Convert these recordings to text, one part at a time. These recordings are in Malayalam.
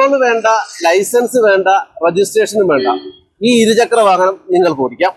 പെട്രോൾ വേണ്ട ലൈസൻസ് വേണ്ട രജിസ്ട്രേഷനും വേണ്ട. ഈ ഇരുചക്ര വാഹനം നിങ്ങൾക്ക് ഓടിക്കാം.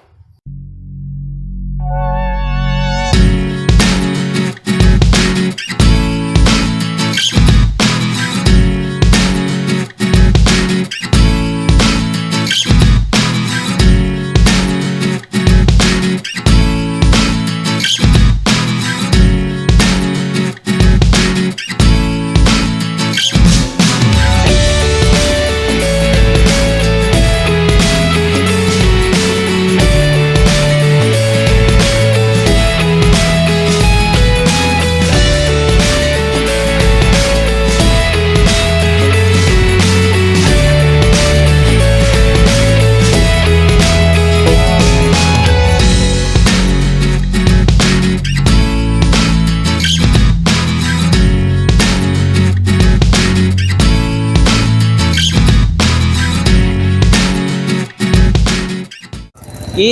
ഈ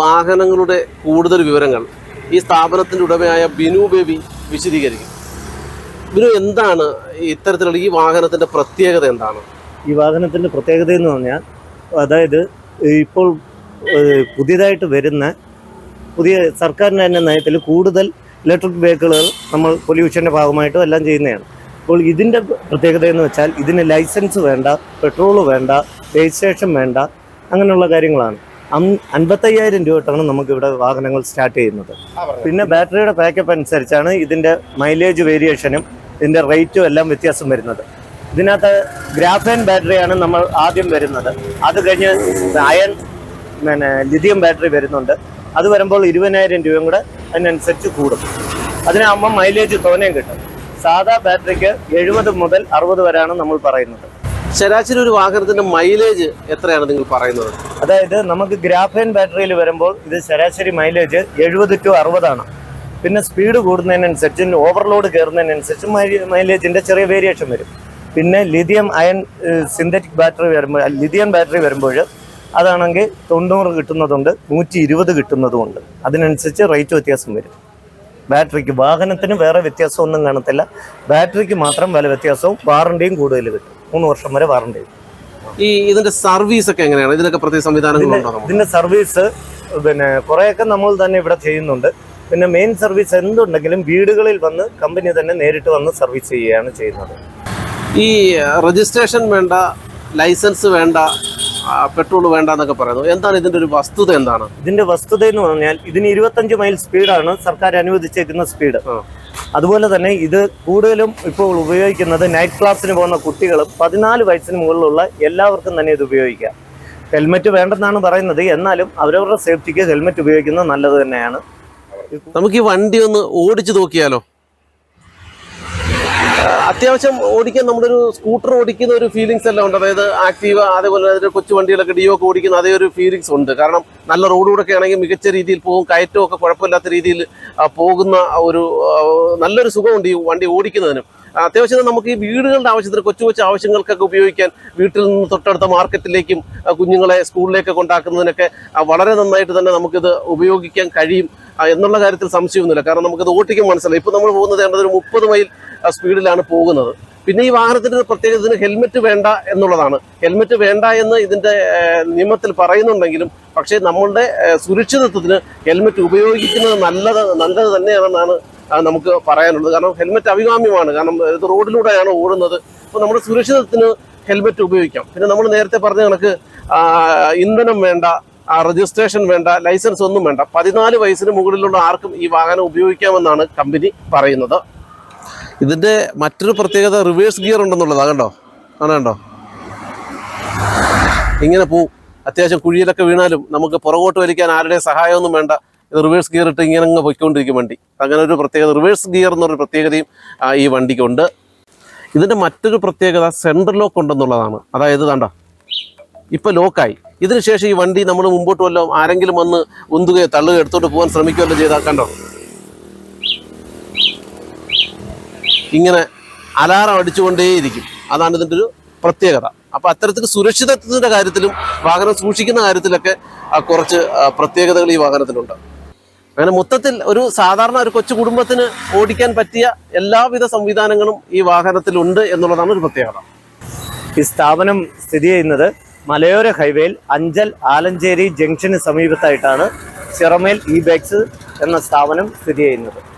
വാഹനങ്ങളുടെ കൂടുതൽ വിവരങ്ങൾ ഈ സ്ഥാപനത്തിന്റെ ഉടമയായ ബിനു ബേബി വിശദീകരിക്കും. ബിനു എന്താണ് ഇത്തരത്തിലുള്ള ഈ വാഹനത്തിന്റെ പ്രത്യേകത എന്താണ്? ഈ വാഹനത്തിന്റെ പ്രത്യേകത എന്ന് പറഞ്ഞാൽ അതായത് ഇപ്പോൾ പുതിയതായിട്ട് വരുന്ന പുതിയ സർക്കാരിന്റെ തന്നെ നയത്തിൽ കൂടുതൽ ഇലക്ട്രിക് വെഹിക്കിളുകൾ നമ്മൾ പൊല്യൂഷന്റെ ഭാഗമായിട്ടും എല്ലാം ചെയ്യുന്നതാണ്. അപ്പോൾ ഇതിന്റെ പ്രത്യേകത എന്ന് വെച്ചാൽ ഇതിന് ലൈസൻസ് വേണ്ട പെട്രോൾ വേണ്ട രജിസ്ട്രേഷൻ വേണ്ട അങ്ങനെയുള്ള കാര്യങ്ങളാണ്. അൻപത്തയ്യായിരം രൂപ തൊട്ടാണ് നമുക്ക് ഇവിടെ വാഹനങ്ങൾ സ്റ്റാർട്ട് ചെയ്യുന്നത്. പിന്നെ ബാറ്ററിയുടെ പാക്കപ്പ് അനുസരിച്ചാണ് ഇതിന്റെ മൈലേജ് വേരിയേഷനും ഇതിന്റെ റേറ്റും എല്ലാം വ്യത്യാസം വരുന്നത്. ഇതിനകത്ത് ഗ്രാഫൈൻ ബാറ്ററിയാണ് നമ്മൾ ആദ്യം വരുന്നത്. അത് കഴിഞ്ഞ് അയൺ പിന്നെ ലിഥിയം ബാറ്ററി വരുന്നുണ്ട്. അത് വരുമ്പോൾ ഇരുപതിനായിരം രൂപയും കൂടെ അതിനനുസരിച്ച് കൂടും. അതിനാകുമ്പോൾ മൈലേജ് തോനെയും കിട്ടും. സാധാ ബാറ്ററിക്ക് എഴുപത് മുതൽ അറുപത് വരെയാണ് നമ്മൾ പറയുന്നത്. ശരാശരി ഒരു വാഹനത്തിന്റെ മൈലേജ് എത്രയാണ് നിങ്ങൾ പറയുന്നത്? അതായത് നമുക്ക് ഗ്രാഫൈൻ ബാറ്ററിയിൽ വരുമ്പോൾ ഇത് ശരാശരി മൈലേജ് എഴുപത് ടു അറുപതാണ്. പിന്നെ സ്പീഡ് കൂടുന്നതിനനുസരിച്ച് ഓവർലോഡ് കയറുന്നതിനനുസരിച്ച് മൈലേജിന്റെ ചെറിയ വേരിയേഷൻ വരും. പിന്നെ ലിഥിയം അയൺ സിന്തറ്റിക് ബാറ്ററി വരുമ്പോൾ ലിഥിയം ബാറ്ററി വരുമ്പോൾ അതാണെങ്കിൽ തൊണ്ണൂറ് കിട്ടുന്നതുണ്ട് നൂറ്റി ഇരുപത് കിട്ടുന്നതുമുണ്ട്. അതിനനുസരിച്ച് റേറ്റ് വ്യത്യാസം വരും. ബാറ്ററിക്ക് വാഹനത്തിന് വേറെ വ്യത്യാസമൊന്നും കാണത്തില്ല. ബാറ്ററിക്ക് മാത്രം വില വ്യത്യാസവും വാറണ്ടിയും കൂടുതൽ കിട്ടും. മൂന്ന് വർഷം വരെ വാറണ്ടി ഈ ഇതിന്റെ സർവീസ് ഒക്കെ എങ്ങനെയാണ്? ഇതിനൊക്കെ പ്രത്യേക സംവിധാനങ്ങളുണ്ടോ? ഇതിന്റെ സർവീസ് പിന്നെ കുറെയൊക്കെ നമ്മൾ തന്നെ ഇവിടെ ചെയ്യുന്നുണ്ട്. പിന്നെ മെയിൻ സർവീസ് എന്തുണ്ടെങ്കിലും വീടുകളിൽ വന്ന് കമ്പനി തന്നെ നേരിട്ട് വന്ന് സർവീസ് ചെയ്യുകയാണ് ചെയ്യുന്നത്. ഈ രജിസ്ട്രേഷൻ വേണ്ട ലൈസൻസ് വേണ്ട പെട്രോൾ വേണ്ട എന്നൊക്കെ പറയുന്നു. എന്താണ് ഇതിന്റെ ഒരു വസ്തുത എന്താണ്? ഇതിന്റെ വസ്തുത എന്ന് പറഞ്ഞാൽ ഇതിന് ഇരുപത്തഞ്ച് മൈൽ സ്പീഡാണ് സർക്കാർ അനുവദിച്ചേക്കുന്ന സ്പീഡ്. അതുപോലെ തന്നെ ഇത് കൂടുതലും ഇപ്പോൾ ഉപയോഗിക്കുന്നത് നൈറ്റ് ക്ലാസ്സിന് പോകുന്ന കുട്ടികളും പതിനാല് വയസ്സിന് മുകളിലുള്ള എല്ലാവർക്കും തന്നെ ഇത് ഉപയോഗിക്കാം. ഹെൽമെറ്റ് വേണ്ടെന്നാണ് പറയുന്നത്. എന്നാലും അവരവരുടെ സേഫ്റ്റിക്ക് ഹെൽമെറ്റ് ഉപയോഗിക്കുന്നത് നല്ലത് തന്നെയാണ്. നമുക്ക് ഈ വണ്ടി ഒന്ന് ഓടിച്ചു നോക്കിയാലോ? അത്യാവശ്യം ഓടിക്കാൻ നമ്മുടെ ഒരു സ്കൂട്ടർ ഓടിക്കുന്ന ഒരു ഫീലിങ്സ് എല്ലാം ഉണ്ട്. അതായത് ആക്റ്റീവ അതേപോലെ അതിന്റെ കൊച്ചു വണ്ടികളൊക്കെ ഡിയോ ഒക്കെ ഓടിക്കുന്ന അതേ ഒരു ഫീലിങ്സ് ഉണ്ട്. കാരണം നല്ല റോഡുകൂടെ ആണെങ്കിൽ മികച്ച രീതിയിൽ പോകും കയറ്റവും ഒക്കെ കുഴപ്പമില്ലാത്ത രീതിയിൽ പോകുന്ന ഒരു നല്ലൊരു സുഖമുണ്ട് ഈ വണ്ടി ഓടിക്കുന്നതിനും. അത്യാവശ്യം നമുക്ക് ഈ വീടുകളുടെ ആവശ്യത്തിന് കൊച്ചു കൊച്ചു ആവശ്യങ്ങൾക്കൊക്കെ ഉപയോഗിക്കാൻ വീട്ടിൽ നിന്ന് തൊട്ടടുത്ത മാർക്കറ്റിലേക്കും കുഞ്ഞുങ്ങളെ സ്കൂളിലേക്ക് കൊണ്ടാക്കുന്നതിനൊക്കെ വളരെ നന്നായിട്ട് തന്നെ നമുക്കിത് ഉപയോഗിക്കാൻ കഴിയും. എന്നുള്ള കാര്യത്തിൽ സംശയമൊന്നുമില്ല. കാരണം നമുക്കത് ഓട്ടിക്കാൻ മനസ്സിലായി. ഇപ്പം നമ്മൾ പോകുന്നത് ഒരു മുപ്പത് മൈൽ സ്പീഡിലാണ് പോകുന്നത്. പിന്നെ ഈ വാഹനത്തിന്റെ പ്രത്യേകത ഇതിന് ഹെൽമെറ്റ് വേണ്ട എന്നുള്ളതാണ്. ഹെൽമെറ്റ് വേണ്ട എന്ന് ഇതിന്റെ നിയമത്തിൽ പറയുന്നുണ്ടെങ്കിലും പക്ഷേ നമ്മളുടെ സുരക്ഷിതത്വത്തിന് ഹെൽമെറ്റ് ഉപയോഗിക്കുന്നത് നല്ലത് നല്ലത് തന്നെയാണെന്നാണ് നമുക്ക് പറയാനുള്ളത്. കാരണം ഹെൽമെറ്റ് അഭികാമ്യമാണ് കാരണം ഇത് റോഡിലൂടെയാണ് ഓടുന്നത്. അപ്പോൾ നമ്മുടെ സുരക്ഷിതത്വത്തിന് ഹെൽമെറ്റ് ഉപയോഗിക്കാം. പിന്നെ നമ്മൾ നേരത്തെ പറഞ്ഞ കണക്ക് ഇന്ധനം വേണ്ട രജിസ്ട്രേഷൻ വേണ്ട ലൈസൻസ് ഒന്നും വേണ്ട. പതിനാല് വയസ്സിന് മുകളിലുള്ള ആർക്കും ഈ വാഹനം ഉപയോഗിക്കാമെന്നാണ് കമ്പനി പറയുന്നത്. ഇതിന്റെ മറ്റൊരു പ്രത്യേകത റിവേഴ്സ് ഗിയർ ഉണ്ടെന്നുള്ളതാണ് കണ്ടോ? ആണ് കണ്ടോ? ഇങ്ങനെ പോവും അത്യാവശ്യം കുഴിയിലൊക്കെ വീണാലും നമുക്ക് പുറകോട്ട് വലിക്കാൻ ആരുടെയും സഹായമൊന്നും വേണ്ട. റിവേഴ്സ് ഗിയർ ഇട്ട് ഇങ്ങനെ അങ്ങ് പൊയ്ക്കൊണ്ടിരിക്കും വണ്ടി. അങ്ങനെ ഒരു പ്രത്യേകത റിവേഴ്സ് ഗിയർ എന്നൊരു പ്രത്യേകതയും ഈ വണ്ടിക്കുണ്ട്. ഇതിന്റെ മറ്റൊരു പ്രത്യേകത സെൻട്രൽ ലോക്ക് ഉണ്ടെന്നുള്ളതാണ്. അതായത് കണ്ടോ ഇപ്പൊ ലോക്കായി ഇതിനുശേഷം ഈ വണ്ടി നമ്മൾ മുമ്പോട്ട് വല്ലതും ആരെങ്കിലും വന്ന് ഉന്തുകയോ തള്ളുകയോ എടുത്തോട്ട് പോകാൻ ശ്രമിക്കുകയല്ലോ ചെയ്താൽ കണ്ടോ? ഇങ്ങനെ അലാറം അടിച്ചുകൊണ്ടേയിരിക്കും. അതാണ് ഇതിന്റെ ഒരു പ്രത്യേകത. അപ്പോൾ അത്തരത്തിൽ സുരക്ഷിതത്വത്തിന്റെ കാര്യത്തിലും വാഹനം സൂക്ഷിക്കുന്ന കാര്യത്തിലൊക്കെ കുറച്ച് പ്രത്യേകതകൾ ഈ വാഹനത്തിനുണ്ട് അങ്ങനെ മൊത്തത്തിൽ ഒരു സാധാരണ ഒരു കൊച്ചു കുടുംബത്തിന് ഓടിക്കാൻ പറ്റിയ എല്ലാവിധ സംവിധാനങ്ങളും ഈ വാഹനത്തിലുണ്ട് എന്നുള്ളതാണ് ഒരു പ്രത്യേകത. ഈ സ്ഥാപനം സ്ഥിതി ചെയ്യുന്നത് മലയോര ഹൈവേയിൽ അഞ്ചൽ ആലഞ്ചേരി ജംഗ്ഷന് സമീപത്തായിട്ടാണ്. ചിറമേൽ ഇ ബാഗ്സ് എന്ന സ്ഥാപനം സ്ഥിതി ചെയ്യുന്നത്.